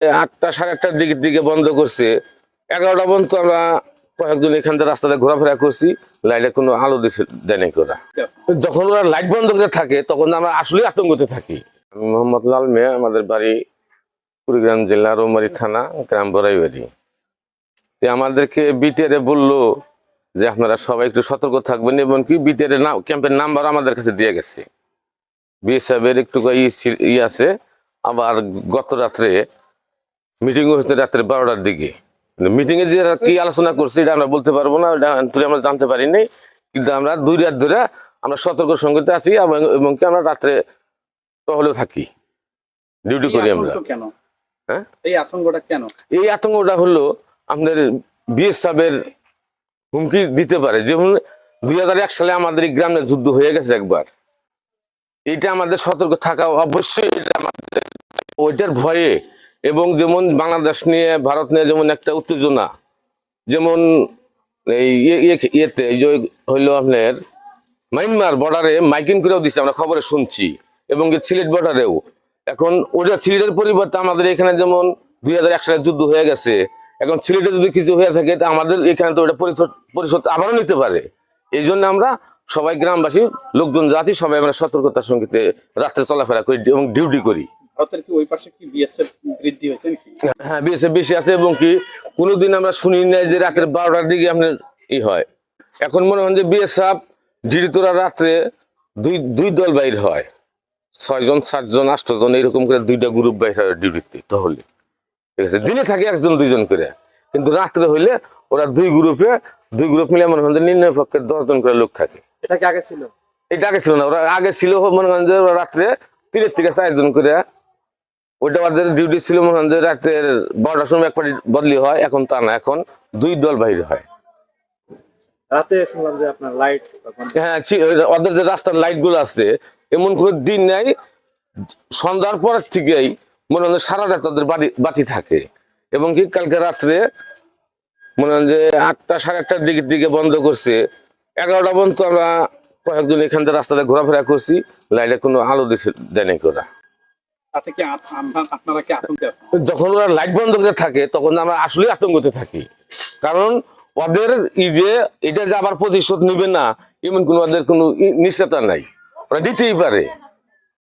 আটটা সাড়ে আটটার দিকের দিকে বন্ধ করছে। এগারোটা পর্যন্ত আমরা কয়েকজন এখান থেকে রাস্তাতে ঘোরাফেরা করছি লাইটে কোনো আলো দিছে দেয়নি ওরা। যখন ওরা লাইট বন্ধ করে থাকে, তখন আমরা আসলে আতঙ্কতে থাকি। আমি মোহাম্মদ লাল মিয়া, আমাদের বাড়ি কুড়িগ্রাম জেলা রৌমারি থানা, গ্রাম বড়াইবাড়ি। তো আমাদেরকে বিটিআরে বলল যে, আপনারা সবাই একটু সতর্ক থাকবেন এবং কি বিটিআর ক্যাম্পের নাম্বার আমাদের কাছে দিয়ে গেছে। বিএসএফের একটু ই ই আছে। আবার গত রাত্রে মিটিং হয়েছে রাত্রে বারোটার দিকে। মিটিং এ যে কি আলোচনা করছে এটা আমরা বলতে পারব না এটা তুই আমরা জানতে পারিনি। কিন্তু আমরা দুই রাত ধরে আমরা সতর্ক সঙ্গীতে আছি এবং কি আমরা রাত্রে টহলেও থাকি। ডিউটি করি আমরা। কেন? হ্যাঁ? এই আতঙ্কটা কেন? এই আতঙ্কটা হলো আমাদের বিএসএফের হুমকি দিতে পারে। যেমন দুই হাজার এক সালে আমাদের এই গ্রামে যুদ্ধ হয়ে গেছে একবার। এটা আমাদের সতর্ক থাকা অবশ্যই এটা আমাদের ওইটার ভয়ে এবং যেমন বাংলাদেশ নিয়ে, ভারত নিয়ে যেমন একটা উত্তেজনা, যেমন এই ইয়ে- ইয়ে- ইয়েতে যে হইল আপনার মাইনমার বর্ডারে মাইকিং করেও দিচ্ছে আমরা খবরে শুনছি, এবং কি সিলেট বর্ডারেও এখন ওটা সিলেটের পরিবর্তে আমাদের এখানে যেমন দুই হাজার এক সালে যুদ্ধ হয়ে গেছে, এখন সিলেটে যদি কিছু হয়ে থাকে, তা আমাদের এখানে তো ওটা পরিশোধ আবারও নিতে পারে। এই জন্য আমরা সবাই গ্রামবাসী, লোকজন, জাতি, সবাই আমরা সতর্কতার সঙ্গে রাত্রে চলাফেরা করি এবং ডিউটি করি। ভারতের কি ওই পাশে কি বিএসএফ বৃদ্ধি হয়েছে নাকি? হ্যাঁ বিএসএফ বেশি আছে এবং কি কোনোদিন আমরা শুনি নাই যে রাতের বারোটার দিকে আপনার ই হয়। এখন মনে হয় যে বিএসএফ ডিড়িতোরা রাত্রে দুই দুই দল বাইর হয়। ছয়জন সাতজন আটজন এরকম করে দুইটা গ্রুপ বাইর হয় ডিউটিতে তাহলে ঠিক আছে? দিনে থাকে একজন দুইজন করে। কিন্তু রাত্রে হইলে ওরা দুই গ্রুপে দুই গ্রুপ মিলে মনে হয় যে নির্ণয় পক্ষে দশজন করে লোক থাকে। এটা কি আগে ছিল? এটা আগে ছিল না। ওরা আগে ছিল মনে করেন যে ওরা রাত্রে তিনের থেকে চারজন করে ওইটা ওদের ডিউটি ছিল মনে করেন যে রাতের বারোটার সময় এক পার্টি বদলি হয় এখন তা না এখন দুই দল বাইরে হয়। রাতে শুনলাম যে আপনার লাইট হ্যাঁ ওদের যে রাস্তার লাইটগুলো আছে এমন কোনো দিন নাই সন্ধ্যার পর থেকেই মনে হয় যে সারা রাত তাদের বাড়ি বাতি থাকে। এবং কি কালকে রাত্রে মনে হয় যে আটটা সাড়ে আটটার দিকের দিকে বন্ধ করছে। এগারোটা পর্যন্ত আমরা কয়েকজন এখান থেকে রাস্তাতে ঘোরাফেরা করছি লাইটে কোনো আলো দিছে দেয়নি ওরা যখন ওরা লাইট বন্ধ করে থাকে, তখন আমরা আসলে আতঙ্কতে থাকি। কারণ ওদের ই যে এটা যে আবার প্রতিশোধ নিবে না, এমন কোনো ওদের কোনো নিশ্চয়তা নাই। ওরা দিতেই পারে।